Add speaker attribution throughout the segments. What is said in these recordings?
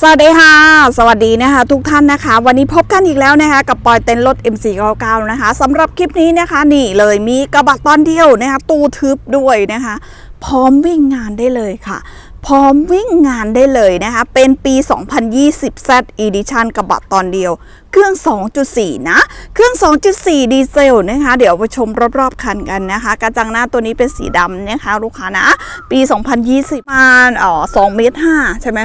Speaker 1: สวัสดีค่ะ สวัสดีนะคะ ทุกท่านนะคะ วันนี้พบกันอีกแล้วนะคะ กับปอยเต็นรถ MC99 นะคะสำหรับคลิปนี้นะคะ นี่เลยมีกระบะตอนเดียวนะคะ ตู้ทึบด้วยนะคะ พร้อมวิ่งงานได้เลยค่ะ พร้อมวิ่งงานได้เลยนะคะ เป็นปี 2020 Z Edition กระบะตอนเดียว เครื่อง 2.4 นะ เครื่อง 2.4 ดีเซลนะคะ เดี๋ยวไปชมรอบๆคันกันนะคะ กระจังหน้าตัวนี้เป็นสีดำนะคะ ลูกค้านะ ปี 2020ประมาณอ๋อ2เมตร5ใช่ไหม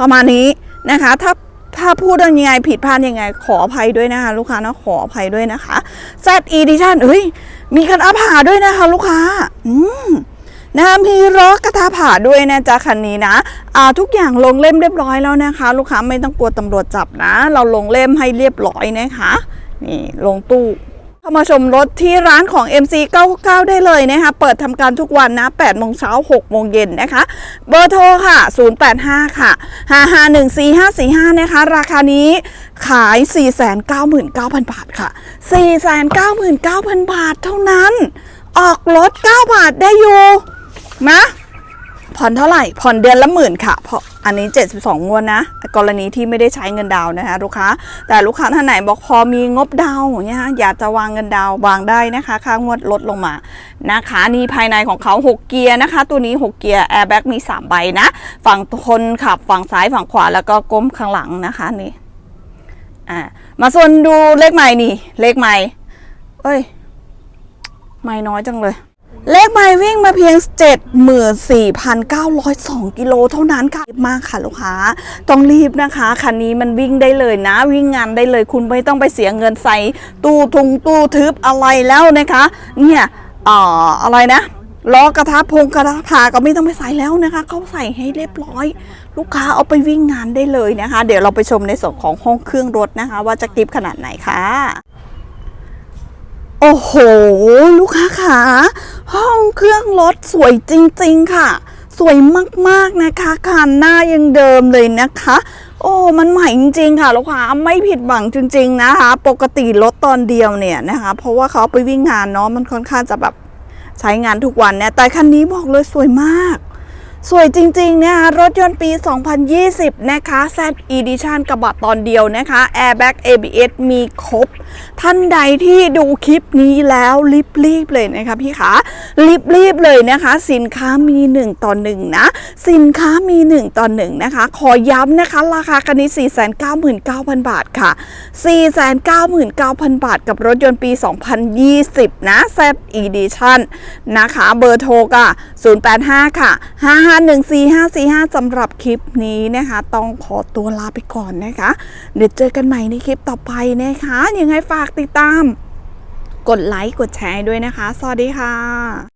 Speaker 1: ประมาณนี้นะคะ ถ้าถ้าพูดยังไงผิดพลาดยังไง ขออภัยด้วยนะคะลูกค้านะขออภัยด้วยนะคะ Z Edition เฮ้ยมีกันอาผ่าด้วยนะคะ ลูกค้า อืมนะคะมีล้อกระทะผ่าด้วยนะจ๊ะคันนี้นะอ่าทุกอย่างลงเล่มเรียบร้อยแล้วนะคะ ลูกค้าไม่ต้องกลัวตำรวจจับนะ เราลงเล่มให้เรียบร้อยนะคะ นี่ลงตู้ามาชมรถที่ร้านของ MC 99 ได้เลยนะคะ เปิดทำการทุกวันนะ8โมงเช้า6โมงเย็นนะคะ เบอร์โทรค่ะ 085 ค่ะ 5514545 นะคะ ราคานี้ขาย 499,000 บาทค่ะ 499,000 บาทเท่านั้น ออกรถ 9 บาทได้อยู่นะ ผ่อนเท่าไหร่ ผ่อนเดือนละหมื่นค่ะ เพราะอันนี้ 72 งวดนะ กรณีที่ไม่ได้ใช้เงินดาวนะคะลูกค้า แต่ลูกค้าท่านไหนบอกพอมีงบดาวเนี่ยฮะอยากจะวางเงินดาววางได้นะคะ ค่างวดลดลงมานะคะ นี่ภายในของเขา 6 เกียร์นะคะ ตัวนี้ 6 เกียร์แอร์แบ็กมี 3 ใบนะ ฝั่งคนขับฝั่งซ้ายฝั่งขวาแล้วก็ก้มข้างหลังนะคะนี่อ่ามาส่วนดูเลขใหม่นี่เลขใหม่เอ้ย ไม่น้อยจังเลย เลขไมล์วิ่งมาเพียง 74,902 กิโลเท่านั้นค่ะรีบมากค่ะลูกค้า ต้องรีบนะคะ คันนี้มันวิ่งได้เลยนะ วิ่งงานได้เลยคุณไม่ต้องไปเสียเงินใส่ตู้ทุงตู้ทึบอะไรแล้วนะคะ เนี่ยอ่าอะไรนะล้อกระทะพงกระทะผ่าก็ไม่ต้องไปใส่แล้วนะคะเขาใส่ให้เรียบร้อย ลูกค้าเอาไปวิ่งงานได้เลยนะคะ เดี๋ยวเราไปชมในส่วนของห้องเครื่องรถนะคะ ว่าจะกริบขนาดไหนค่ะ โอ้โห ลูกค้าขาห้องเครื่องรถสวยจริง ๆ ค่ะ สวยมากๆนะคะคันหน้ายังเดิมเลยนะคะ โอ้มันใหม่จริง ๆ ค่ะลูกค้าไม่ผิดหวังจริง ๆ นะคะ ปกติรถตอนเดียวเนี่ยนะคะ เพราะว่าเขาไปวิ่งงานเนาะมันค่อนข้างจะแบบใช้งานทุกวันเนี่ยแต่คันนี้บอกเลยสวยมาก สวยจริงๆนะคะรถยนต์ปี 2020 นะคะ Z Edition กระบะตอนเดียวนะคะ Airbag ABS มีครบ ท่านใดที่ดูคลิปนี้แล้วรีบๆเลยนะคะพี่ขารีบๆเลยนะคะ สินค้ามี 1 ต่อ1นะสินค้ามี 1 ต่อ1นะคะ ขอย้ำนะคะ ราคาคันนี้ 499,000 บาทค่ะ 499,000 บาท กับรถยนต์ปี 2020 นะ Z Edition นะคะ เบอร์โทรก็085 ค่ะ 5514545 สำหรับคลิปนี้นะคะ ต้องขอตัวลาไปก่อนนะคะ เดี๋ยวเจอกันใหม่ในคลิปต่อไปนะคะยังไงฝากติดตาม กดไลค์ กดแชร์ด้วยนะคะ สวัสดีค่ะ